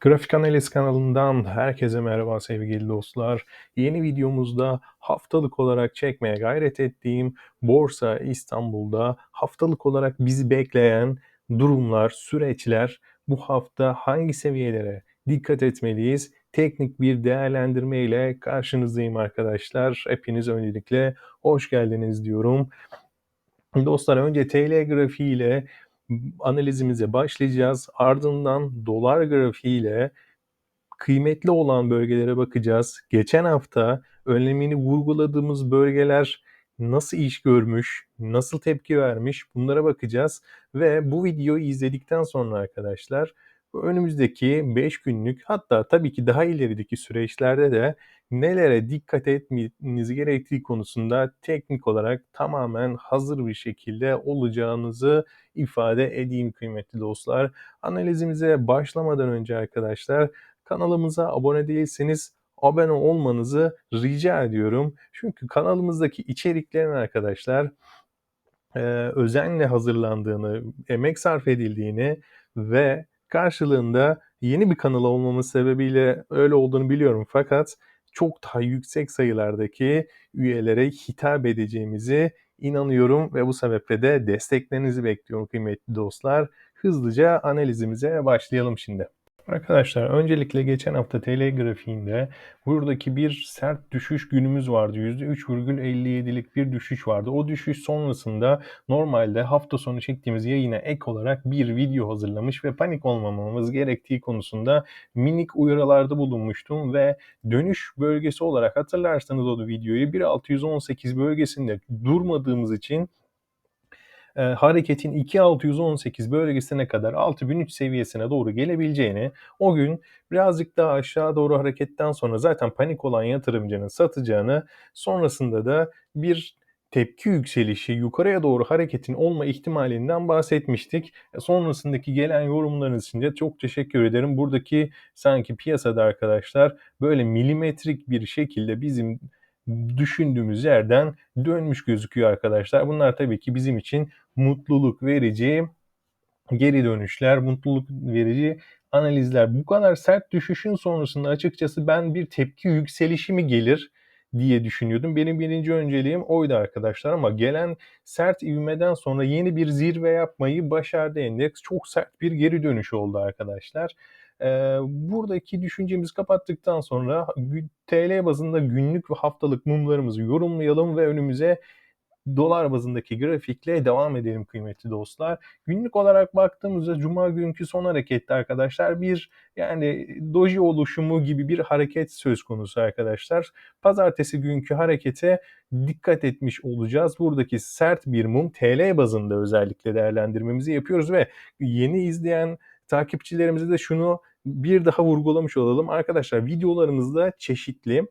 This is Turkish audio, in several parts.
Grafik Analiz kanalından herkese merhaba sevgili dostlar. Yeni videomuzda haftalık olarak çekmeye gayret ettiğim Borsa İstanbul'da haftalık olarak bizi bekleyen durumlar, süreçler bu hafta hangi seviyelere dikkat etmeliyiz? Teknik bir değerlendirme ile karşınızdayım arkadaşlar. Hepiniz öncelikle hoş geldiniz diyorum. Dostlar önce TL grafiği ile analizimize başlayacağız. Ardından dolar grafiği ile kıymetli olan bölgelere bakacağız. Geçen hafta önlemini vurguladığımız bölgeler nasıl iş görmüş, nasıl tepki vermiş bunlara bakacağız. Ve bu videoyu izledikten sonra arkadaşlar önümüzdeki 5 günlük hatta tabii ki daha ilerideki süreçlerde de nelere dikkat etmeniz gerektiği konusunda teknik olarak tamamen hazır bir şekilde olacağınızı ifade edeyim kıymetli dostlar. Analizimize başlamadan önce arkadaşlar kanalımıza abone değilseniz abone olmanızı rica ediyorum. Çünkü kanalımızdaki içeriklerin arkadaşlar özenle hazırlandığını, emek sarf edildiğini ve karşılığında yeni bir kanal olmamız sebebiyle öyle olduğunu biliyorum fakat çok daha yüksek sayılardaki üyelere hitap edeceğimizi inanıyorum ve bu sebeple de desteklerinizi bekliyorum kıymetli dostlar. Hızlıca analizimize başlayalım şimdi. Arkadaşlar öncelikle geçen hafta TL grafiğinde buradaki bir sert düşüş günümüz vardı. %3,57'lik bir düşüş vardı. O düşüş sonrasında normalde hafta sonu çektiğimiz yayına ek olarak bir video hazırlamış ve panik olmamamız gerektiği konusunda minik uyarılarda bulunmuştum ve dönüş bölgesi olarak hatırlarsanız o videoyu 1.618 bölgesinde durmadığımız için e, hareketin 2618 bölgesine kadar 6003 seviyesine doğru gelebileceğini, o gün birazcık daha aşağı doğru hareketten sonra zaten panik olan yatırımcının satacağını, sonrasında da bir tepki yükselişi, yukarıya doğru hareketin olma ihtimalinden bahsetmiştik. E, sonrasındaki gelen yorumlarınız için de çok teşekkür ederim. Buradaki sanki piyasada arkadaşlar böyle milimetrik bir şekilde bizim düşündüğümüz yerden dönmüş gözüküyor arkadaşlar. Bunlar tabii ki bizim için mutluluk verici geri dönüşler, mutluluk verici analizler. Bu kadar sert düşüşün sonrasında açıkçası ben bir tepki yükselişi mi gelir diye düşünüyordum. Benim birinci önceliğim oydu arkadaşlar ama gelen sert ivmeden sonra yeni bir zirve yapmayı başardı endeks. Çok sert bir geri dönüş oldu arkadaşlar. Ee, buradaki düşüncemizi kapattıktan sonra TL bazında günlük ve haftalık mumlarımızı yorumlayalım ve önümüze dolar bazındaki grafikle devam edelim kıymetli dostlar. Günlük olarak baktığımızda cuma günkü son harekette arkadaşlar bir yani doji oluşumu gibi bir hareket söz konusu arkadaşlar. Pazartesi günkü harekete dikkat etmiş olacağız. Buradaki sert bir mum TL bazında özellikle değerlendirmemizi yapıyoruz ve yeni izleyen takipçilerimize de şunu bir daha vurgulamış olalım. Arkadaşlar videolarımızda çeşitli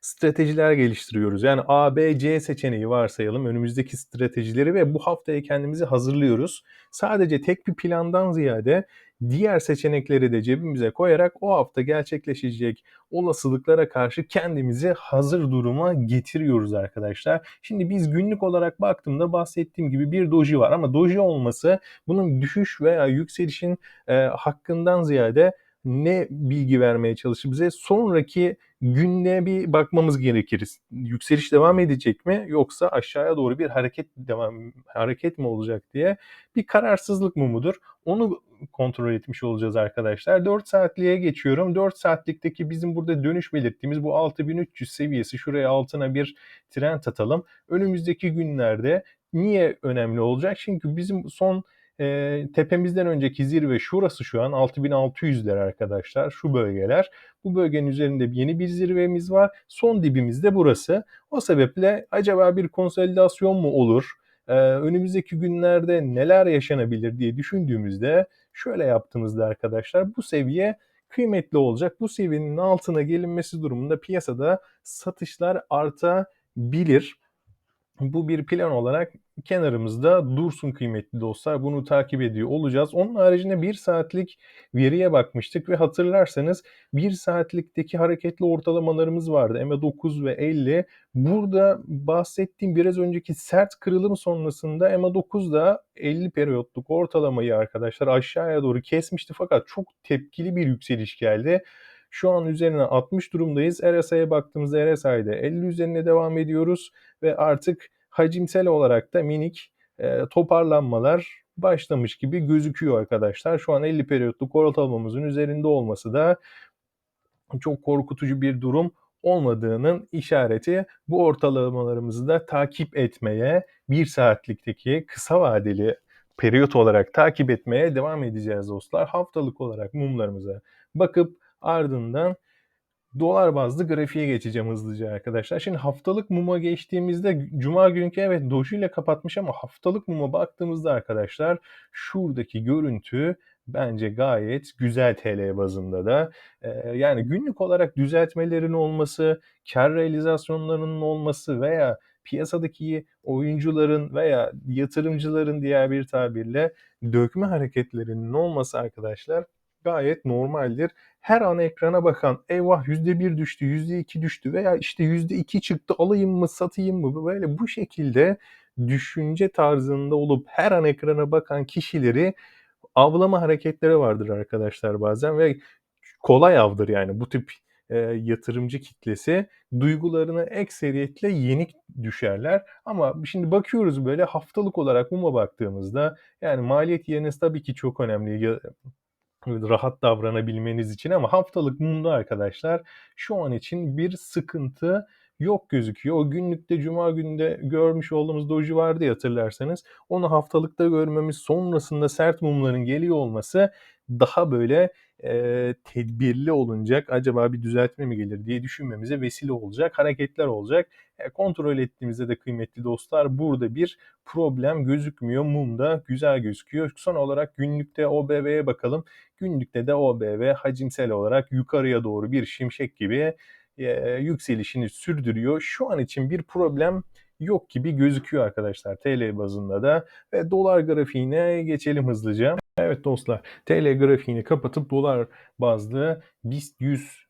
stratejiler geliştiriyoruz. Yani A, B, C seçeneği varsayalım önümüzdeki stratejileri ve bu haftaya kendimizi hazırlıyoruz. Sadece tek bir plandan ziyade diğer seçenekleri de cebimize koyarak o hafta gerçekleşecek olasılıklara karşı kendimizi hazır duruma getiriyoruz arkadaşlar. Şimdi biz günlük olarak baktığımda bahsettiğim gibi bir doji var ama doji olması bunun düşüş veya yükselişin e, hakkından ziyade ne bilgi vermeye çalışır bize? Sonraki günlüğe bir bakmamız gerekir. Yükseliş devam edecek mi yoksa aşağıya doğru bir hareket devam hareket mi olacak diye bir kararsızlık mı mudur? Onu kontrol etmiş olacağız arkadaşlar. 4 saatliğe geçiyorum. 4 saatlikteki bizim burada dönüş belirttiğimiz bu 6300 seviyesi şuraya altına bir trend atalım. Önümüzdeki günlerde niye önemli olacak? Çünkü bizim son e, tepemizden önceki zirve şurası şu an 6600'ler arkadaşlar şu bölgeler. Bu bölgenin üzerinde yeni bir zirvemiz var. Son dibimiz de burası. O sebeple acaba bir konsolidasyon mu olur? Ee, önümüzdeki günlerde neler yaşanabilir diye düşündüğümüzde şöyle yaptığımızda arkadaşlar bu seviye kıymetli olacak. Bu seviyenin altına gelinmesi durumunda piyasada satışlar artabilir. Bu bir plan olarak kenarımızda dursun kıymetli dostlar. Bunu takip ediyor olacağız. Onun haricinde 1 saatlik veriye bakmıştık ve hatırlarsanız 1 saatlikteki hareketli ortalamalarımız vardı. EMA9 ve 50. Burada bahsettiğim biraz önceki sert kırılım sonrasında EMA9 da 50 periyotluk ortalamayı arkadaşlar aşağıya doğru kesmişti fakat çok tepkili bir yükseliş geldi. Şu an üzerine 60 durumdayız. RSI'ye baktığımızda RSI'de 50 üzerine devam ediyoruz ve artık hacimsel olarak da minik e, toparlanmalar başlamış gibi gözüküyor arkadaşlar. Şu an 50 periyotluk ortalamamızın üzerinde olması da çok korkutucu bir durum olmadığının işareti. Bu ortalamalarımızı da takip etmeye, bir saatlikteki kısa vadeli periyot olarak takip etmeye devam edeceğiz dostlar. Haftalık olarak mumlarımıza bakıp ardından dolar bazlı grafiğe geçeceğim hızlıca arkadaşlar. Şimdi haftalık muma geçtiğimizde cuma günkü evet doji ile kapatmış ama haftalık muma baktığımızda arkadaşlar şuradaki görüntü bence gayet güzel TL bazında da. Ee, yani günlük olarak düzeltmelerin olması, kar realizasyonlarının olması veya piyasadaki oyuncuların veya yatırımcıların diğer bir tabirle dökme hareketlerinin olması arkadaşlar gayet normaldir. Her an ekrana bakan eyvah %1 düştü, %2 düştü veya işte %2 çıktı alayım mı satayım mı böyle bu şekilde düşünce tarzında olup her an ekrana bakan kişileri avlama hareketleri vardır arkadaşlar bazen ve kolay avdır yani bu tip e, yatırımcı kitlesi duygularına ekseriyetle yenik düşerler. Ama şimdi bakıyoruz böyle haftalık olarak muma baktığımızda yani maliyet yeriniz tabii ki çok önemli rahat davranabilmeniz için ama haftalık mumda arkadaşlar şu an için bir sıkıntı yok gözüküyor. O günlükte cuma günde görmüş olduğumuz doji vardı ya hatırlarsanız. Onu haftalıkta görmemiz sonrasında sert mumların geliyor olması daha böyle e, tedbirli olunacak. Acaba bir düzeltme mi gelir diye düşünmemize vesile olacak. Hareketler olacak. E, kontrol ettiğimizde de kıymetli dostlar burada bir problem gözükmüyor. Mumda güzel gözüküyor. Son olarak günlükte OBV'ye bakalım. Günlükte de OBV hacimsel olarak yukarıya doğru bir şimşek gibi e, yükselişini sürdürüyor. Şu an için bir problem yok gibi gözüküyor arkadaşlar TL bazında da ve dolar grafiğine geçelim hızlıca. Evet dostlar TL grafiğini kapatıp dolar bazlı BIST 100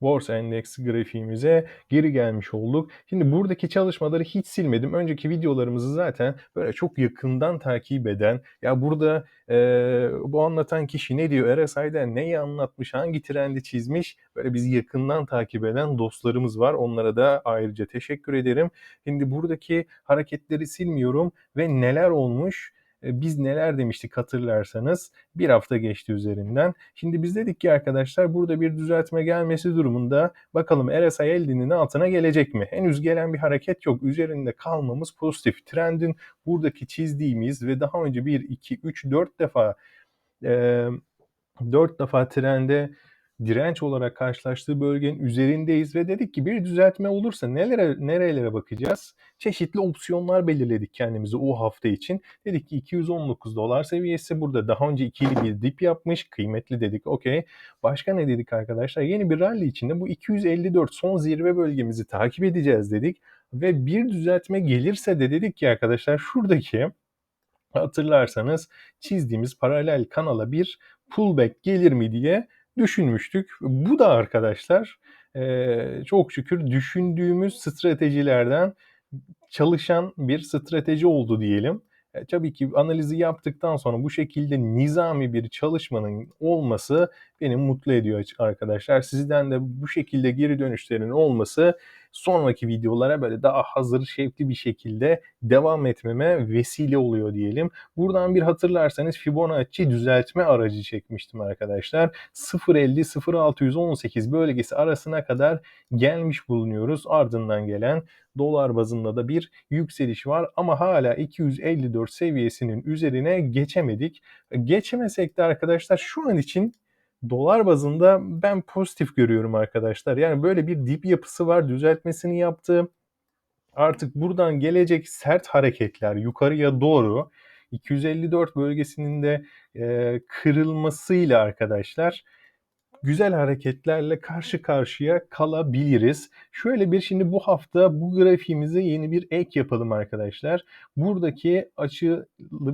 Borsa Endeks grafiğimize geri gelmiş olduk. Şimdi buradaki çalışmaları hiç silmedim. Önceki videolarımızı zaten böyle çok yakından takip eden, ya burada e, bu anlatan kişi ne diyor, RSI'de neyi anlatmış, hangi trendi çizmiş, böyle bizi yakından takip eden dostlarımız var. Onlara da ayrıca teşekkür ederim. Şimdi buradaki hareketleri silmiyorum ve neler olmuş, biz neler demiştik hatırlarsanız bir hafta geçti üzerinden. Şimdi biz dedik ki arkadaşlar burada bir düzeltme gelmesi durumunda bakalım RSI 50'nin altına gelecek mi? Henüz gelen bir hareket yok. Üzerinde kalmamız pozitif. Trendin buradaki çizdiğimiz ve daha önce 1, 2, 3, 4 defa e, 4 defa trende direnç olarak karşılaştığı bölgenin üzerindeyiz ve dedik ki bir düzeltme olursa nelere nerelere bakacağız? Çeşitli opsiyonlar belirledik kendimize o hafta için. Dedik ki 219 dolar seviyesi burada daha önce ikili bir dip yapmış. Kıymetli dedik. Okey. Başka ne dedik arkadaşlar? Yeni bir rally içinde bu 254 son zirve bölgemizi takip edeceğiz dedik. Ve bir düzeltme gelirse de dedik ki arkadaşlar şuradaki hatırlarsanız çizdiğimiz paralel kanala bir pullback gelir mi diye düşünmüştük. Bu da arkadaşlar e, çok şükür düşündüğümüz stratejilerden çalışan bir strateji oldu diyelim. E, tabii ki analizi yaptıktan sonra bu şekilde nizami bir çalışmanın olması beni mutlu ediyor arkadaşlar. Sizden de bu şekilde geri dönüşlerin olması sonraki videolara böyle daha hazır şevkli bir şekilde devam etmeme vesile oluyor diyelim. Buradan bir hatırlarsanız Fibonacci düzeltme aracı çekmiştim arkadaşlar. 0.50-0.618 bölgesi arasına kadar gelmiş bulunuyoruz. Ardından gelen dolar bazında da bir yükseliş var ama hala 254 seviyesinin üzerine geçemedik. Geçemesek de arkadaşlar şu an için dolar bazında ben pozitif görüyorum arkadaşlar. Yani böyle bir dip yapısı var. Düzeltmesini yaptı. Artık buradan gelecek sert hareketler yukarıya doğru 254 bölgesinin de e, kırılmasıyla arkadaşlar güzel hareketlerle karşı karşıya kalabiliriz. Şöyle bir şimdi bu hafta bu grafiğimize yeni bir ek yapalım arkadaşlar. Buradaki açılı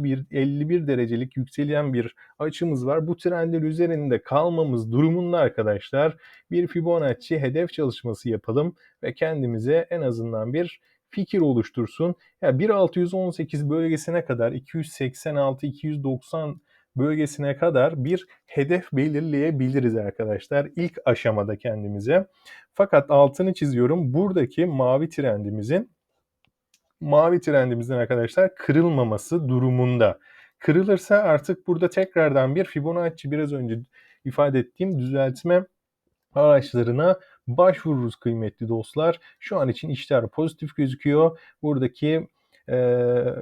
bir 51 derecelik yükselen bir açımız var. Bu trendin üzerinde kalmamız durumunda arkadaşlar bir Fibonacci hedef çalışması yapalım ve kendimize en azından bir fikir oluştursun. Ya yani 1618 bölgesine kadar 286 290 bölgesine kadar bir hedef belirleyebiliriz arkadaşlar ilk aşamada kendimize. Fakat altını çiziyorum buradaki mavi trendimizin mavi trendimizin arkadaşlar kırılmaması durumunda. Kırılırsa artık burada tekrardan bir Fibonacci biraz önce ifade ettiğim düzeltme araçlarına başvururuz kıymetli dostlar. Şu an için işler pozitif gözüküyor. Buradaki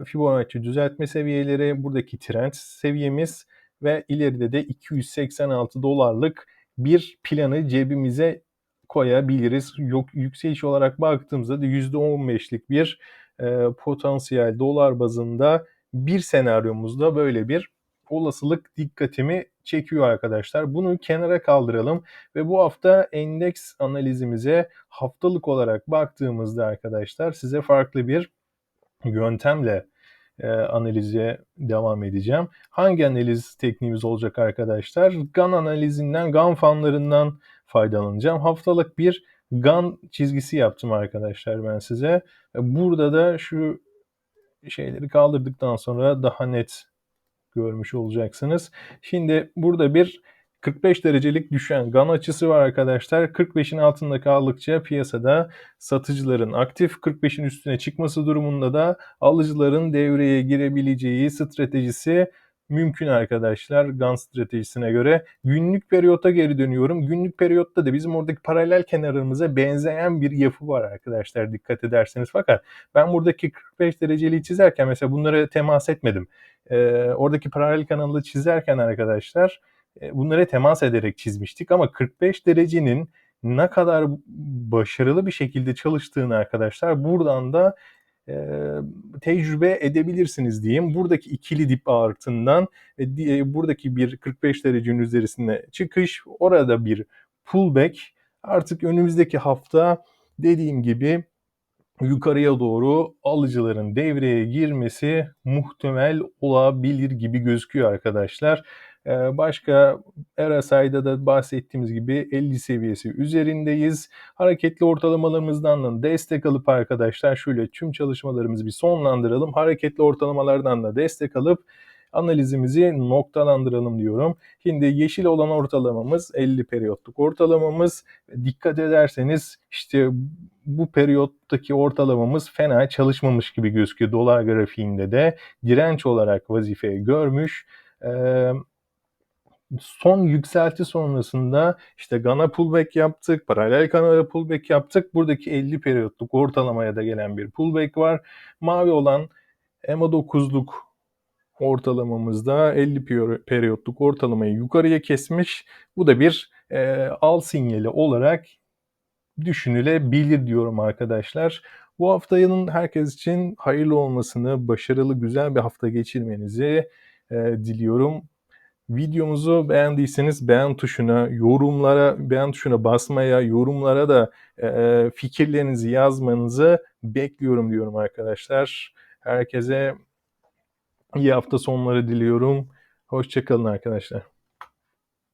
Fibonacci düzeltme seviyeleri, buradaki trend seviyemiz ve ileride de 286 dolarlık bir planı cebimize koyabiliriz. Yok yükseliş olarak baktığımızda da %15'lik bir e, potansiyel dolar bazında bir senaryomuzda böyle bir olasılık dikkatimi çekiyor arkadaşlar. Bunu kenara kaldıralım ve bu hafta endeks analizimize haftalık olarak baktığımızda arkadaşlar size farklı bir yöntemle e, analize devam edeceğim. Hangi analiz tekniğimiz olacak arkadaşlar? GAN analizinden, GAN fanlarından faydalanacağım. Haftalık bir GAN çizgisi yaptım arkadaşlar ben size. Burada da şu şeyleri kaldırdıktan sonra daha net görmüş olacaksınız. Şimdi burada bir 45 derecelik düşen GAN açısı var arkadaşlar. 45'in altında kaldıkça piyasada satıcıların aktif 45'in üstüne çıkması durumunda da alıcıların devreye girebileceği stratejisi mümkün arkadaşlar GAN stratejisine göre. Günlük periyota geri dönüyorum. Günlük periyotta da bizim oradaki paralel kenarımıza benzeyen bir yapı var arkadaşlar dikkat ederseniz. Fakat ben buradaki 45 dereceliği çizerken mesela bunlara temas etmedim. Ee, oradaki paralel kanalı çizerken arkadaşlar bunlara temas ederek çizmiştik ama 45 derecenin ne kadar başarılı bir şekilde çalıştığını arkadaşlar buradan da e, tecrübe edebilirsiniz diyeyim. Buradaki ikili dip artıından e, buradaki bir 45 derecenin üzerine çıkış, orada bir pullback. Artık önümüzdeki hafta dediğim gibi yukarıya doğru alıcıların devreye girmesi muhtemel olabilir gibi gözüküyor arkadaşlar. Başka RSI'da da bahsettiğimiz gibi 50 seviyesi üzerindeyiz. Hareketli ortalamalarımızdan da destek alıp arkadaşlar şöyle tüm çalışmalarımızı bir sonlandıralım. Hareketli ortalamalardan da destek alıp analizimizi noktalandıralım diyorum. Şimdi yeşil olan ortalamamız 50 periyotluk ortalamamız. Dikkat ederseniz işte bu periyottaki ortalamamız fena çalışmamış gibi gözüküyor. Dolar grafiğinde de direnç olarak vazife görmüş. Ee, son yükselti sonrasında işte Gana pullback yaptık, paralel kanala pullback yaptık. Buradaki 50 periyotluk ortalamaya da gelen bir pullback var. Mavi olan EMA9'luk ortalamamızda 50 periyotluk ortalamayı yukarıya kesmiş. Bu da bir e, al sinyali olarak düşünülebilir diyorum arkadaşlar. Bu haftanın herkes için hayırlı olmasını, başarılı, güzel bir hafta geçirmenizi e, diliyorum. Videomuzu beğendiyseniz beğen tuşuna, yorumlara, beğen tuşuna basmaya, yorumlara da e, fikirlerinizi yazmanızı bekliyorum diyorum arkadaşlar. Herkese iyi hafta sonları diliyorum. Hoşçakalın arkadaşlar.